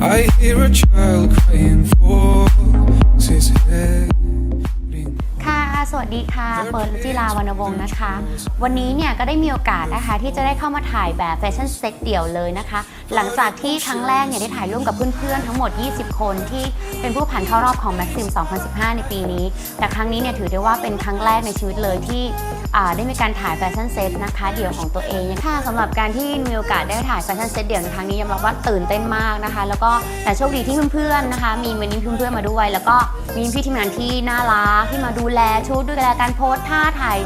I hear a child crying for his head. ค่ะสวัสดีค่ะเฟิร์นรุจิราวรรณวงศ์นะคะ วันนี้เนี่ยก็ได้มีโอกาสนะคะที่จะได้เข้ามาถ่ายแบบแฟชั่นเซ็ตเดี่ยวเลยนะคะ หลังจากที่ครั้งแรกเนี่ยได้ถ่ายร่วมกับเพื่อนๆ ทั้งหมด 20 คนที่เป็นผู้ผ่านเข้ารอบของ Maxim 2015 ในปีนี้ แต่ครั้งนี้เนี่ยถือได้ว่าเป็นครั้งแรกในชีวิตเลยที่อ่าได้มีการถ่ายแฟชั่นเซ็ตนะคะ เดี่ยวของตัวเองค่ะสำหรับการที่มีโอกาสได้ถ่ายแฟชั่นเซ็ตเดี่ยวในครั้งนี้ยอมรับว่าตื่นเต้นมากนะคะ แล้วก็แต่โชคดีที่เพื่อนๆนะคะ มีวันนี้เพื่อนๆมาด้วย แล้วก็มีพี่ทีมงานที่น่ารักที่มาดูแลชุดดูแลการโพสท่าถ่าย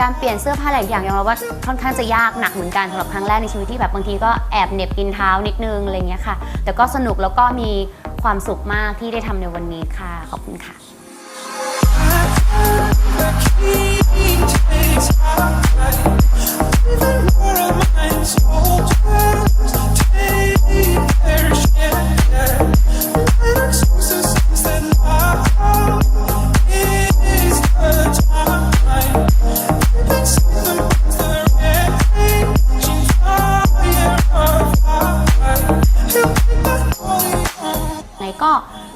การเปลี่ยนเสื้อผ้าหลายอย่างยอมรับว่าค่อนข้างจะยากหนักเหมือนกันสำหรับครั้งแรกในชีวิตที่แบบบางทีก็แอบเหน็บกินเท้านิดนึงอะไรเงี้ยค่ะ แต่ก็สนุกแล้วก็มีความสุขมากที่ได้ทำในวันนี้ค่ะ ขอบคุณค่ะ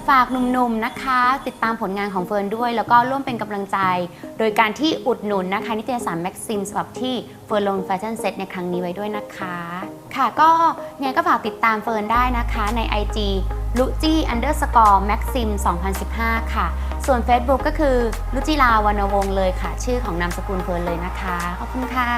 ฝากหนุ่มๆนะคะ ติดตามผลงานของเฟิร์นด้วย แล้วก็ร่วมเป็นกำลังใจ โดยการที่อุดหนุนนะคะ นิตยสารแม็กซิมฉบับที่เฟิร์นลงแฟชั่นเซ็ตในครั้งนี้ไว้ด้วยนะคะ ค่ะก็ไงก็ฝากติดตามเฟิร์นได้นะคะใน IG ลุจี้อันเดอร์สกอร์แม็กซิม2015 ค่ะ ส่วน Facebook ก็คือลุจิลาวรรณวงศ์เลยค่ะ ชื่อของนามสกุลเฟิร์นเลยนะคะ ขอบคุณค่ะ